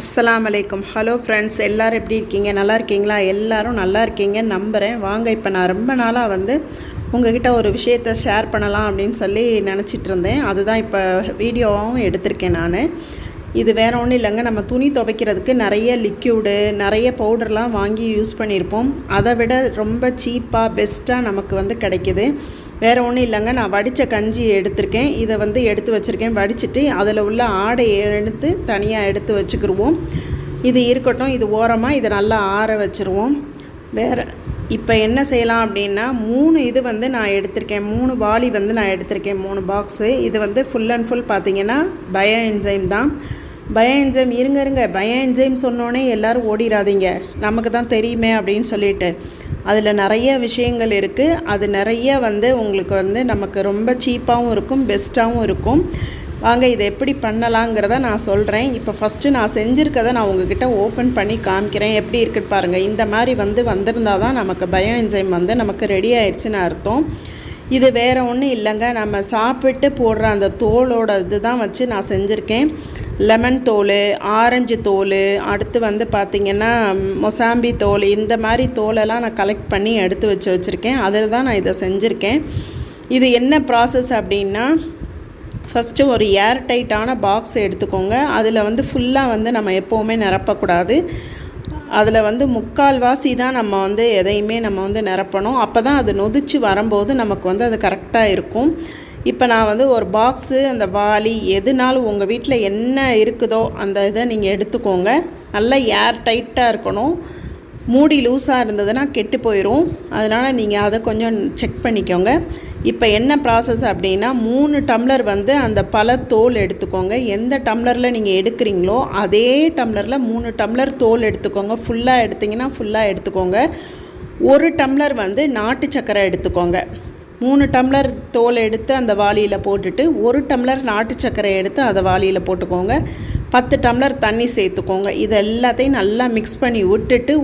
அஸ்ஸலாமு அலைக்கும் hello friends எல்லோரும் எப்படி இருக்கீங்க? நல்லா இருக்கீங்களா? எல்லோரும் நல்லா இருக்கீங்கன்னு நம்புகிறேன் வாங்க இப்போ நான் ரொம்ப நாளாக வந்து உங்ககிட்ட ஒரு விஷயத்த ஷேர் பண்ணலாம் அப்படின்னு சொல்லி நினச்சிட்டு இருந்தேன். அதுதான் இப்போ வீடியோவும் எடுத்திருக்கேன் நான். இது வேறு ஒன்றும் இல்லைங்க. நம்ம துணி துவைக்கிறதுக்கு நிறைய லிக்யூடு நிறைய பவுடர்லாம் வாங்கி யூஸ் பண்ணியிருப்போம். அதை விட ரொம்ப சீப்பாக பெஸ்ட்டாக நமக்கு வந்து கிடைக்கிது. வேறு ஒன்றும் இல்லைங்க. நான் வடித்த கஞ்சி எடுத்திருக்கேன். இதை வந்து எடுத்து வச்சுருக்கேன். வடிச்சிட்டு அதில் உள்ள ஆடையை எடுத்து தனியாக எடுத்து வச்சுக்கிடுவோம் இது இருக்கட்டும். இது ஓரமாக இதை நல்லா ஆற வச்சுருவோம். வேறு இப்போ என்ன செய்யலாம் அப்படின்னா மூணு இது வந்து நான் எடுத்திருக்கேன். மூணு வாளி வந்து நான் எடுத்திருக்கேன். மூணு பாக்ஸு இது வந்து ஃபுல் அண்ட் ஃபுல் பார்த்திங்கன்னா பயோ என்ஜைம் தான். பயோ என்ஜைம் இருங்க இருங்க. பயோ என்ஜைம் சொன்னோன்னே எல்லோரும் ஓடிடாதீங்க நமக்கு தான் தெரியுமே அப்படின்னு சொல்லிட்டு. அதில் நிறைய விஷயங்கள் இருக்குது அது நிறைய வந்து உங்களுக்கு வந்து நமக்கு ரொம்ப சீப்பாகவும் இருக்கும் பெஸ்ட்டாகவும் இருக்கும். வாங்க இதை எப்படி பண்ணலாங்கிறத நான் சொல்கிறேன் இப்போ ஃபஸ்ட்டு நான் செஞ்சுருக்கதை நான் உங்ககிட்ட ஓப்பன் பண்ணி காமிக்கிறேன். எப்படி இருக்குன்னு பாருங்கள் இந்த மாதிரி வந்து வந்திருந்தால் தான் நமக்கு பயோ என்ஜைம் வந்து நமக்கு ரெடி ஆயிடுச்சுன்னு அர்த்தம். இது வேறு ஒன்றும் இல்லைங்க. நம்ம சாப்பிட்டு போடுற அந்த தோலோட இது தான் வச்சு நான் செஞ்சுருக்கேன். லெமன் தோல் ஆரஞ்சு தோல் அடுத்து வந்து பார்த்திங்கன்னா மொசாம்பி தோல் இந்த மாதிரி தோலெல்லாம் நான் கலெக்ட் பண்ணி எடுத்து வச்சு வச்சுருக்கேன். அதில் தான் நான் இதை செஞ்சுருக்கேன். இது என்ன ப்ராசஸ் அப்படின்னா ஃபஸ்ட்டு ஒரு ஏர் டைட்டான பாக்ஸ் எடுத்துக்கோங்க. அதில் வந்து ஃபுல்லாக வந்து நம்ம எப்போவுமே நிரப்பக்கூடாது. அதில் வந்து முக்கால்வாசி தான் நம்ம வந்து எதையுமே நம்ம வந்து நிரப்பணும். அப்போ தான் அது நொதிச்சு வரும்போது நமக்கு வந்து அது கரெக்டாக இருக்கும். இப்போ நான் வந்து ஒரு பாக்ஸு அந்த வாளி எதுனாலும் உங்கள் வீட்டில் என்ன இருக்குதோ அந்த இதை நீங்கள் எடுத்துக்கோங்க. நல்லா ஏர் டைட்டாக இருக்கணும். மூடி லூஸாக இருந்ததுன்னா கெட்டு போயிடும் அதனால் நீங்கள் அதை கொஞ்சம் செக் பண்ணிக்கோங்க. இப்போ என்ன ப்ராசஸ் அப்படின்னா மூணு டம்ளர் வந்து அந்த பல தோல் எடுத்துக்கோங்க. எந்த டம்ளரில் நீங்கள் எடுக்கிறீங்களோ அதே டம்ளரில் மூணு டம்ளர் தோல் எடுத்துக்கோங்க. ஃபுல்லாக எடுத்திங்கன்னா ஃபுல்லாக எடுத்துக்கோங்க. ஒரு டம்ளர் வந்து நாட்டு சக்கரை எடுத்துக்கோங்க. மூணு டம்ளர் தோலை எடுத்து அந்த வாளியில் போட்டுட்டு ஒரு டம்ளர் நாட்டு சர்க்கரை எடுத்து அதை வாளியில் போட்டுக்கோங்க. பத்து டம்ளர் தண்ணி சேர்த்துக்கோங்க. இது எல்லாத்தையும் நல்லா மிக்ஸ் பண்ணி விட்டுட்டு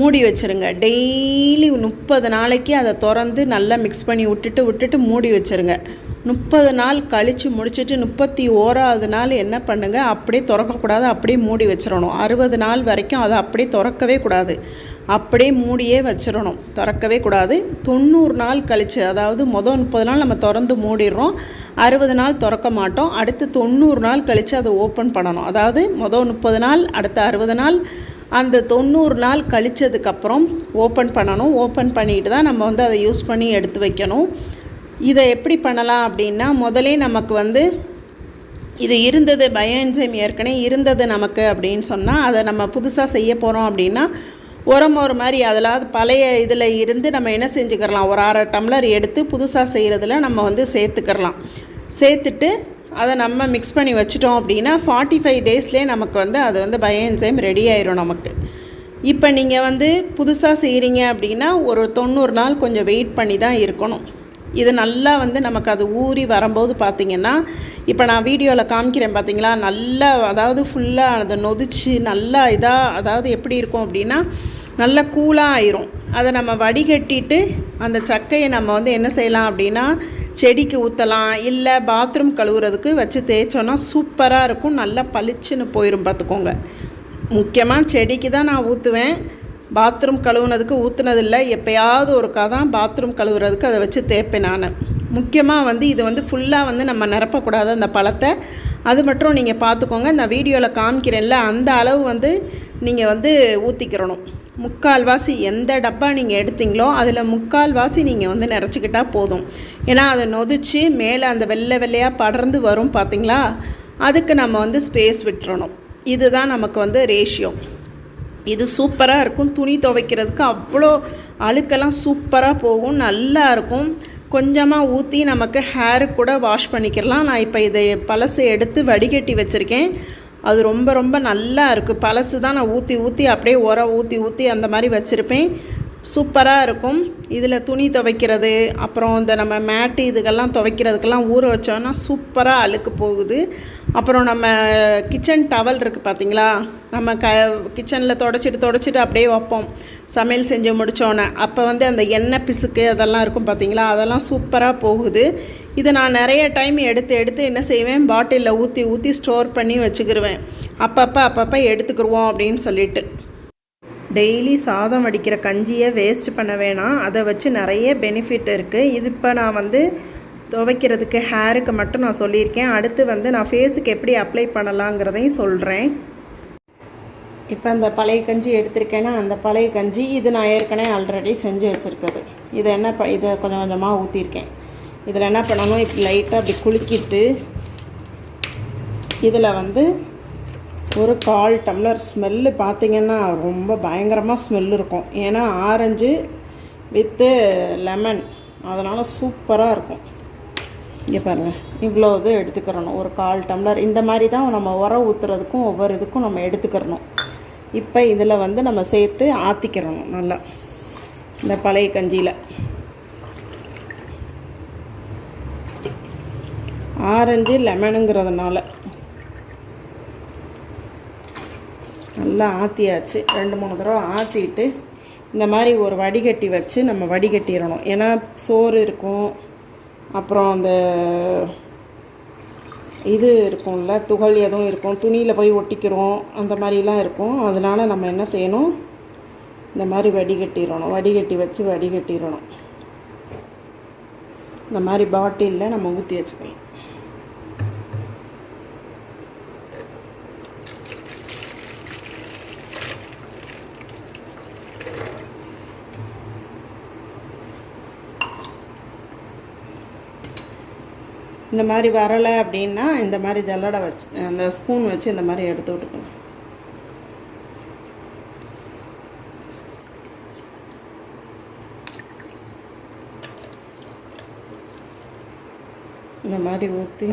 மூடி வச்சுருங்க. டெய்லி முப்பது நாளைக்கு அதை திறந்து நல்லா மிக்ஸ் பண்ணி விட்டுட்டு விட்டுட்டு மூடி வச்சுருங்க. முப்பது நாள் கழித்து முடிச்சுட்டு முப்பத்தி ஓராவது நாள் என்ன பண்ணுங்கள் அப்படியே திறக்கக்கூடாது. அப்படியே மூடி வச்சிடணும். அறுபது நாள் வரைக்கும் அதை அப்படியே திறக்கவே கூடாது. அப்படியே மூடியே வச்சிடணும். திறக்கவே கூடாது. தொண்ணூறு நாள் கழித்து அதாவது மொதல் முப்பது நாள் நம்ம திறந்து மூடிடுறோம். அறுபது நாள் திறக்க மாட்டோம். அடுத்து தொண்ணூறு நாள் கழித்து அதை ஓப்பன் பண்ணணும். அதாவது மொதல் முப்பது நாள் அடுத்த அறுபது நாள் அந்த தொண்ணூறு நாள் கழித்ததுக்கப்புறம் ஓப்பன் பண்ணணும். ஓப்பன் பண்ணிட்டு தான் நம்ம வந்து அதை யூஸ் பண்ணி எடுத்து வைக்கணும். இதை எப்படி பண்ணலாம் அப்படின்னா முதலே நமக்கு வந்து இது இருந்தது பயோஎன்சைம் ஏற்கனவே இருந்தது நமக்கு அப்படின்னு சொன்னால் அதை நம்ம புதுசாக செய்ய போகிறோம் அப்படின்னா உரம் ஒரு மாதிரி அதில் பழைய இதில் இருந்து நம்ம என்ன செஞ்சுக்கிறலாம்? ஒரு அரை டம்ளர் எடுத்து புதுசாக செய்கிறதுல நம்ம வந்து சேர்த்துக்கிறலாம். சேர்த்துட்டு அதை நம்ம மிக்ஸ் பண்ணி வச்சிட்டோம் அப்படின்னா ஃபார்ட்டி ஃபைவ் டேஸ்லேயே நமக்கு வந்து அது வந்து பயோஎன்சைம் ரெடி ஆயிரும் நமக்கு. இப்போ நீங்கள் வந்து புதுசாக செய்கிறீங்க அப்படின்னா ஒரு தொண்ணூறு நாள் கொஞ்சம் வெயிட் பண்ணி தான் இருக்கணும். இது நல்லா வந்து நமக்கு அது ஊறி வரும்போது பார்த்திங்கன்னா இப்போ நான் வீடியோவில் காமிக்கிறேன் பார்த்தீங்களா? நல்லா அதாவது ஃபுல்லாக அதை நொதிச்சு நல்லா இதாக அதாவது எப்படி இருக்கும் அப்படின்னா நல்லா கூலாக ஆயிரும். அதை நம்ம வடிகட்டிட்டு அந்த சக்கையை நம்ம வந்து என்ன செய்யலாம் அப்படின்னா செடிக்கு ஊற்றலாம் இல்லை பாத்ரூம் கழுவுறதுக்கு வச்சு தேய்ச்சோன்னா சூப்பராக இருக்கும். நல்லா பளிச்சுன்னு போயிடும் பார்த்துக்கோங்க. முக்கியமாக செடிக்கு தான் நான் ஊற்றுவேன் பாத்ரூம் கழுவுனதுக்கு ஊற்றுனதில்லை எப்போயாவது ஒருக்கா தான் பாத்ரூம் கழுவுறதுக்கு அதை வச்சு தேய்ப்பேன் நான். முக்கியமாக வந்து இது வந்து ஃபுல்லாக வந்து நம்ம நிரப்பக்கூடாது அந்த பழத்தை. அது மட்டும் நீங்கள் பார்த்துக்கோங்க இந்த வீடியோவில் காமிக்கிறேன்ல அந்த அளவு வந்து நீங்கள் வந்து ஊற்றிக்கிறணும் முக்கால்வாசி எந்த டப்பா நீங்கள் எடுத்தீங்களோ அதில் முக்கால்வாசி நீங்கள் வந்து நிறச்சிக்கிட்டால் போதும். ஏன்னா அதை நொதிச்சு மேலே அந்த வெள்ளை வெள்ளையாக படர்ந்து வரும் பார்த்தீங்களா அதுக்கு நம்ம வந்து ஸ்பேஸ் விட்டுறணும். இதுதான் நமக்கு வந்து ரேஷியோ இது சூப்பராக இருக்கும். துணி துவைக்கிறதுக்கு அவ்வளோ அழுக்கெல்லாம் சூப்பராக போகும். நல்லா இருக்கும். கொஞ்சமாக ஊற்றி நமக்கு ஹேரு கூட வாஷ் பண்ணிக்கிறலாம் நான் இப்போ இதை பழசு எடுத்து வடிகட்டி வச்சுருக்கேன். அது ரொம்ப ரொம்ப நல்லா இருக்குது பழசு தான் நான் ஊற்றி ஊற்றி அப்படியே உரம் ஊற்றி ஊற்றி அந்த மாதிரி வச்சுருப்பேன். சூப்பராக இருக்கும். இதில் துணி துவைக்கிறது அப்புறம் இந்த நம்ம மேட்டு இதுக்கெல்லாம் துவைக்கிறதுக்கெல்லாம் ஊற வச்சோன்னா சூப்பராக அழுக்கு போகுது. அப்புறம் நம்ம கிச்சன் டவல் இருக்குது பார்த்தீங்களா நம்ம க கிச்சனில் தொடச்சிட்டு தொடச்சிட்டு அப்படியே வைப்போம். சமையல் செஞ்சு முடித்தோன்னே அப்போ வந்து அந்த எண்ணெய் பிசுக்கு அதெல்லாம் இருக்கும் பார்த்தீங்களா அதெல்லாம் சூப்பராக போகுது. இதை நான் நிறைய டைம் எடுத்து எடுத்து என்ன செய்வேன்? பாட்டிலில் ஊற்றி ஊற்றி ஸ்டோர் பண்ணி வச்சுக்கிருவேன். அப்பப்போ அப்பப்போ எடுத்துக்கிருவோம் அப்படின்னு சொல்லிட்டு. டெய்லி சாதம் வடிக்கிற கஞ்சியை வேஸ்ட் பண்ண வேணாம். அதை வச்சு நிறைய பெனிஃபிட் இருக்குது இது இப்போ நான் வந்து துவைக்கிறதுக்கு ஹேருக்கு மட்டும் நான் சொல்லியிருக்கேன். அடுத்து வந்து நான் ஃபேஸுக்கு எப்படி அப்ளை பண்ணலாங்கிறதையும் சொல்கிறேன் இப்போ அந்த பழைய கஞ்சி எடுத்திருக்கேன்னா அந்த பழைய கஞ்சி இது நான் ஏற்கனவே ஆல்ரெடி செஞ்சு வச்சுருக்குது இதை என்ன ப இதை கொஞ்சம் கொஞ்சமாக ஊற்றிருக்கேன் இதில் என்ன பண்ணணும்? இப்படி லைட்டாக அப்படி குலுக்கிட்டு இதில் வந்து ஒரு கால் டம்ளர் ஸ்மெல்லு பார்த்தீங்கன்னா ரொம்ப பயங்கரமாக ஸ்மெல் இருக்கும். ஏன்னா ஆரஞ்சு வித்து லெமன் அதனால் சூப்பராக இருக்கும். இங்கே பாருங்கள் இவ்வளோ இது எடுத்துக்கிறணும். ஒரு கால் டம்ளர். இந்த மாதிரி தான் நம்ம உரம் ஊற்றுறதுக்கும் ஒவ்வொரு இதுக்கும் நம்ம எடுத்துக்கிறணும். இப்போ இதில் வந்து நம்ம சேர்த்து ஆற்றிக்கிறணும் நல்லா. இந்த பழைய கஞ்சியில். ஆரஞ்சு லெமனுங்கிறதுனால நல்லா ஆற்றியாச்சு ரெண்டு மூணு தடவை ஆற்றிட்டு இந்த மாதிரி ஒரு வடிகட்டி வச்சு நம்ம வடிகட்டிடணும். ஏன்னா சோறு இருக்கும். அப்புறம் அந்த இது இருக்கும்ல துகள் எதுவும் இருக்கும். துணியில் போய் ஒட்டிக்கிறோம். அந்த மாதிரிலாம் இருக்கும். அதனால் நம்ம என்ன செய்யணும்? இந்த மாதிரி வடிகட்டிடணும். வடிகட்டி வச்சு வடிகட்டிடணும். இந்த மாதிரி பாட்டிலில் நம்ம ஊற்றி வச்சுக்கலாம் இந்த மாதிரி வரலை அப்படின்னா இந்த மாதிரி ஜல்லடை வச்சு அந்த ஸ்பூன் வச்சு இந்த மாதிரி எடுத்து விட்டுக்கணும். இந்த மாதிரி ஊற்றி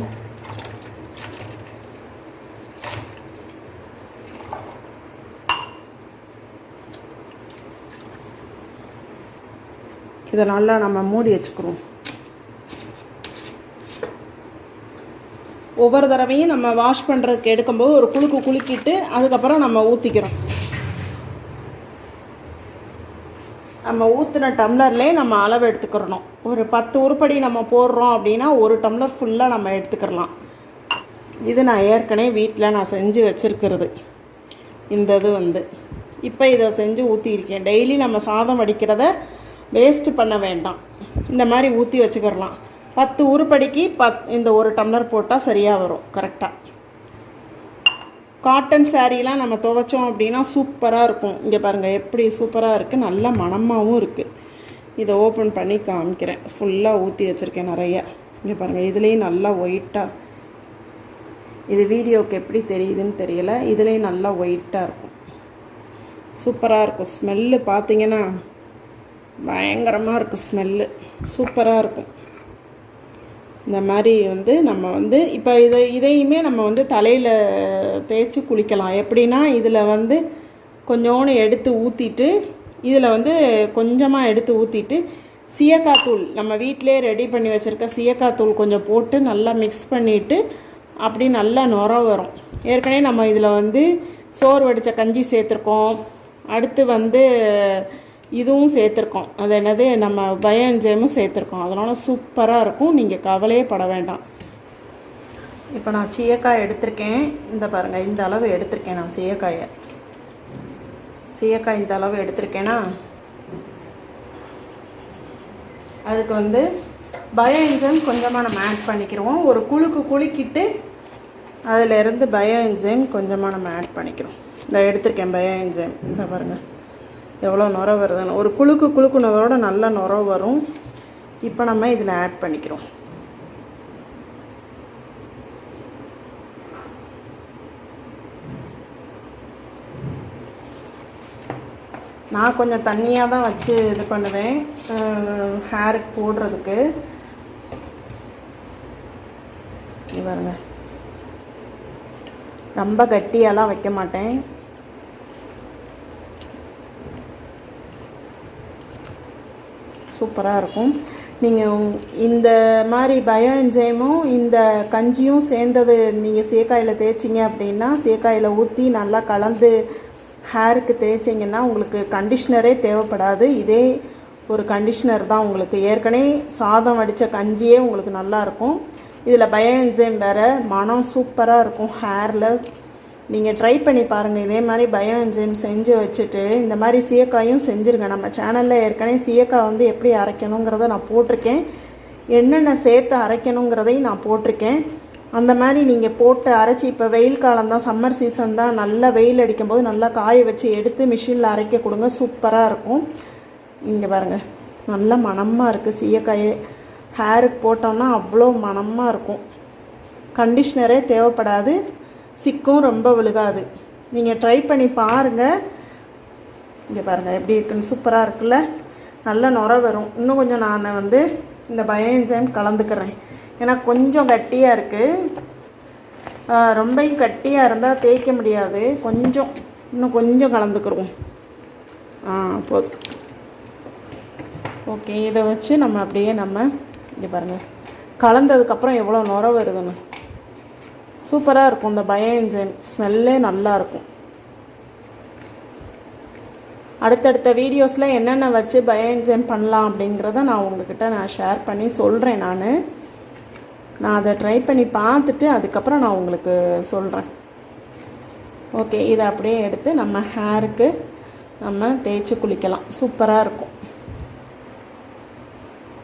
இதை நல்லா நம்ம மூடி வச்சுக்கிறோம் ஒவ்வொரு தடவையும் நம்ம வாஷ் பண்ணுறதுக்கு எடுக்கும்போது ஒரு குலுக்கு குலுக்கிட்டு அதுக்கப்புறம் நம்ம ஊற்றிக்கிறோம் நம்ம ஊற்றின டம்ளர்லேயே நம்ம அளவு எடுத்துக்கிறணும். ஒரு பத்து உருப்படி நம்ம போடுறோம் அப்படின்னா ஒரு டம்ளர் ஃபுல்லாக நம்ம எடுத்துக்கிறலாம். இது நான் ஏற்கனவே வீட்டில் நான் செஞ்சு வச்சுருக்கிறது. இந்த இது வந்து. இப்போ இதை செஞ்சு ஊற்றியிருக்கேன் டெய்லி நம்ம சாதம் வடிக்கிறத வேஸ்ட்டு பண்ண வேண்டாம். இந்த மாதிரி ஊற்றி வச்சுக்கிறலாம். பத்து உருப்படிக்கு பத் இந்த ஒரு டம்ளர் போட்டால் சரியாக வரும் கரெக்டாக காட்டன் சாரீலாம் நம்ம துவைச்சோம் அப்படின்னா சூப்பராக இருக்கும். இங்கே பாருங்கள் எப்படி சூப்பராக இருக்குது நல்ல மணமாகவும் இருக்குது இதை ஓப்பன் பண்ணி காமிக்கிறேன். ஃபுல்லாக ஊற்றி வச்சுருக்கேன் நிறைய. இங்கே பாருங்கள் இதுலேயும் நல்லா ஒயிட்டாக இது வீடியோவுக்கு எப்படி தெரியுதுன்னு தெரியல. இதுலேயும் நல்லா ஒயிட்டாக இருக்கும். சூப்பராக இருக்கும். ஸ்மெல்லு பார்த்தீங்கன்னா பயங்கரமாக இருக்கும் ஸ்மெல்லு சூப்பராக இருக்கும். இந்த மாதிரி வந்து நம்ம வந்து இப்போ இதை இதையுமே நம்ம வந்து தலையில் தேய்ச்சி குளிக்கலாம். எப்படின்னா இதில் வந்து கொஞ்சோண்டு எடுத்து ஊற்றிட்டு இதில் வந்து கொஞ்சமாக எடுத்து ஊற்றிட்டு சீயக்காத்தூள் நம்ம வீட்டிலே ரெடி பண்ணி வச்சுருக்க சீயக்காத்தூள் கொஞ்சம் போட்டு நல்லா மிக்ஸ் பண்ணிவிட்டு அப்படி நல்லா நுர வரும். ஏற்கனவே நம்ம இதில் வந்து சோறு வடித்த கஞ்சி சேர்த்துருக்கோம். அடுத்து வந்து இதுவும் சேர்த்துருக்கோம். அது என்னது? நம்ம பயோ என்ஜைமும் சேர்த்துருக்கோம். அதனால் சூப்பராக இருக்கும். நீங்கள் கவலையே பட வேண்டாம். இப்போ நான் சீயக்காய் எடுத்திருக்கேன். இந்த பாருங்கள் இந்த அளவு எடுத்திருக்கேன் நான் சீயக்காயை. சீயக்காய் இந்த அளவு எடுத்திருக்கேன்னா அதுக்கு வந்து பயோ என்ஜைம் கொஞ்சமாக நம்ம ஆட் பண்ணிக்கிறோம். ஒரு குழுக்கு குலுக்கிட்டு அதிலேருந்து பயோ என்ஜைம் கொஞ்சமாக நம்ம ஆட் பண்ணிக்கிறோம். இந்த எடுத்திருக்கேன் பயோ என்ஜைம் இந்த பாருங்கள் எவ்வளோ நுர வருதுன்னு. ஒரு குழுக்கு குழுக்குனதோட நல்ல நுர வரும். இப்போ நம்ம இதில் ஆட் பண்ணிக்கிறோம். நான் கொஞ்சம் தண்ணியாக தான் வச்சு இது பண்ணுவேன். ஹேருக்கு போடுறதுக்கு. பாருங்க. ரொம்ப கட்டியாலாம் வைக்க மாட்டேன். சூப்பராக இருக்கும் நீங்கள் இந்த மாதிரி பயோ என்ஜைமும் இந்த கஞ்சியும் சேர்ந்தது நீங்கள் சீக்காயில் தேய்ச்சிங்க அப்படின்னா சீக்காயில் ஊற்றி நல்லா கலந்து ஹேருக்கு தேய்ச்சிங்கன்னா உங்களுக்கு கண்டிஷ்னரே தேவைப்படாது. இதே ஒரு கண்டிஷ்னர் தான் உங்களுக்கு. ஏற்கனவே சாதம் வடித்த கஞ்சியே உங்களுக்கு நல்லாயிருக்கும். இதில் பயோ என்ஜைம் வேறு மனம் சூப்பராக இருக்கும் ஹேரில் நீங்கள் ட்ரை பண்ணி பாருங்கள் இதே மாதிரி பயோ என்ஜைம் செஞ்சு வச்சுட்டு இந்த மாதிரி சீயக்காயும் செஞ்சுருங்க. நம்ம சேனலில் ஏற்கனவே சீயக்காய் வந்து எப்படி அரைக்கணுங்கிறத நான் போட்டிருக்கேன். என்னென்ன சேர்த்து அரைக்கணுங்கிறதையும் நான் போட்டிருக்கேன். அந்த மாதிரி நீங்கள் போட்டு அரைச்சி இப்போ வெயில் காலம் தான் சம்மர் சீசன் தான் நல்லா வெயில் அடிக்கும்போது நல்லா காய வச்சு எடுத்து மிஷினில் அரைக்க கொடுங்க. சூப்பராக இருக்கும். இங்கே பாருங்கள் நல்ல மணமாக இருக்குது சீயக்காயே. ஹேருக்கு போட்டோம்னா அவ்வளோ மணமாக இருக்கும். கண்டிஷ்னரே தேவைப்படாது. சிக்கும் ரொம்ப விழுகாது. நீங்கள் ட்ரை பண்ணி பாருங்கள் இங்கே பாருங்கள் எப்படி இருக்குன்னு சூப்பராக இருக்குல்ல? நல்ல நுர வரும். இன்னும் கொஞ்சம் நான் வந்து இந்த பயோஎன்சைம் கலந்துக்கிறேன். ஏன்னா கொஞ்சம் கட்டியாக இருக்குது ரொம்பையும் கட்டியாக இருந்தால் தேய்க்க முடியாது. கொஞ்சம் இன்னும் கொஞ்சம் கலந்துக்கிறோம் ஆ போதும். ஓகே இதை வச்சு நம்ம அப்படியே நம்ம இங்கே பாருங்கள் கலந்ததுக்கப்புறம் எவ்வளோ நுர வருதுன்னு. சூப்பராக இருக்கும். இந்த பயோ என்ஜைம் ஸ்மெல்லே நல்லாயிருக்கும் அடுத்தடுத்த வீடியோஸில் என்னென்ன வச்சு பயோ என்ஜைம் பண்ணலாம் அப்படிங்கிறத நான் உங்ககிட்ட நான் ஷேர் பண்ணி சொல்கிறேன் நான். நான் அதை ட்ரை பண்ணி பார்த்துட்டு அதுக்கப்புறம் நான் உங்களுக்கு சொல்கிறேன் ஓகே இதை அப்படியே எடுத்து நம்ம ஹேருக்கு நம்ம தேய்ச்சி குளிக்கலாம். சூப்பராக இருக்கும்.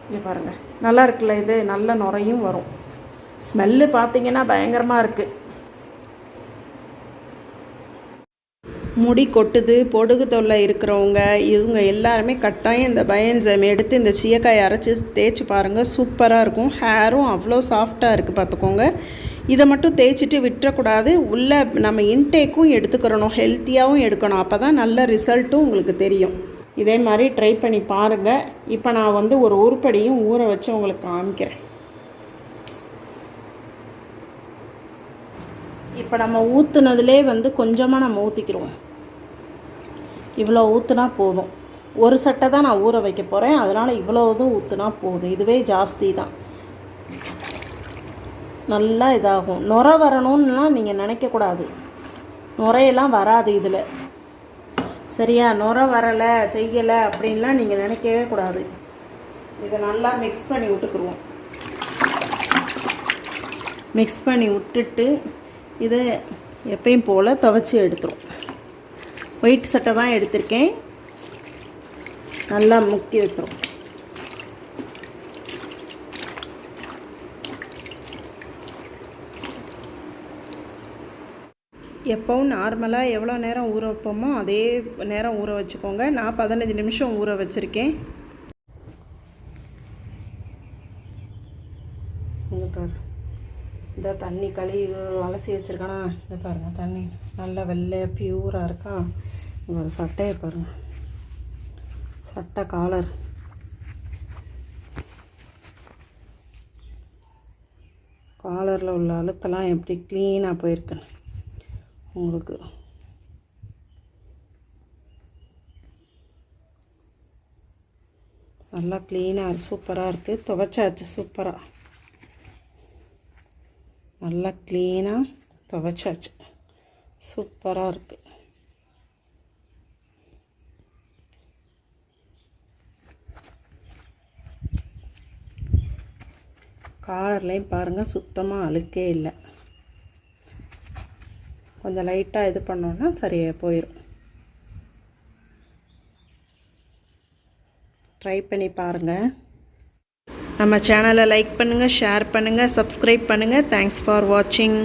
இங்கே பாருங்கள் நல்லா இருக்குல்ல இது? நல்ல நுரையும் வரும். ஸ்மெல்லு பார்த்தீங்கன்னா பயங்கரமாக இருக்குது முடி கொட்டுது பொடுகு தொல்லை இருக்கிறவங்க இவங்க எல்லாருமே கட்டாயம் இந்த பயன்ஜம் எடுத்து இந்த சீயக்காயை அரைச்சி தேய்ச்சி பாருங்கள் சூப்பராக இருக்கும். ஹேரும் அவ்வளோ சாஃப்டாக இருக்குது பார்த்துக்கோங்க இதை மட்டும் தேய்ச்சிட்டு விட்டுறக்கூடாது. உள்ளே நம்ம இன்டேக்கும் எடுத்துக்கிறணும். ஹெல்த்தியாகவும் எடுக்கணும். அப்போ தான் நல்ல ரிசல்ட்டும் உங்களுக்கு தெரியும். இதே மாதிரி ட்ரை பண்ணி பாருங்கள் இப்போ நான் வந்து ஒரு உருப்படியும் ஊற வச்சு உங்களுக்கு காமிக்கிறேன். இப்போ நம்ம ஊற்றுனதுலே வந்து கொஞ்சமாக நம்ம ஊற்றிக்கிடுவோம் இவ்வளோ ஊற்றுனா போதும். ஒரு சட்டை தான் நான் ஊற வைக்க போகிறேன் அதனால் இவ்வளோ இதுவும் ஊற்றுனா போதும். இதுவே ஜாஸ்தி தான். நல்லா இதாகும். நுர வரணும்லாம் நீங்கள் நினைக்கக்கூடாது நுரையெல்லாம் வராது இதில். சரியா? நுர வரலை செய்யலை அப்படின்லாம் நீங்கள் நினைக்கவே கூடாது. இதை நல்லா மிக்ஸ் பண்ணி விட்டுக்குருவோம். மிக்ஸ் பண்ணி விட்டுட்டு இதை எப்பயும் போல் துவைச்சி எடுத்துரும். ஒயிட் சட்டை தான் எடுத்திருக்கேன். நல்லா முக்கி வச்சிரும். எப்போவும் நார்மலாக எவ்வளோ நேரம் ஊற வைப்போமோ அதே நேரம் ஊற வச்சுக்கோங்க. நான் பதினஞ்சு நிமிஷம் ஊற வச்சுருக்கேன் இங்கே பாரு இந்த தண்ணி கழுவி அலசி வச்சுருக்கானா? இந்த பாருங்கள் தண்ணி நல்லா வெள்ளை பியூராக இருக்கா? இங்கே சட்டையை பாருங்கள் சட்டை காலர் காலரில் உள்ள அழுக்கெல்லாம் எப்படி க்ளீனாக போயிருக்குன்னு உங்களுக்கு. நல்லா க்ளீனாக சூப்பராக இருக்குது துவைச்சாச்சு சூப்பராக நல்லா க்ளீனாக துவைச்சாச்சு. சூப்பராக இருக்குது காலர்லேயும் பாருங்கள் சுத்தமாக அழுக்கே இல்லை. கொஞ்சம் லைட்டாக இது பண்ணோன்னா சரியாக போயிடும் ட்ரை பண்ணி பாருங்கள் நம்ம சேனலை லைக் பண்ணுங்கள் ஷேர் பண்ணுங்கள் சப்ஸ்கிரைப் பண்ணுங்கள் தேங்க்ஸ் ஃபார் வாட்சிங்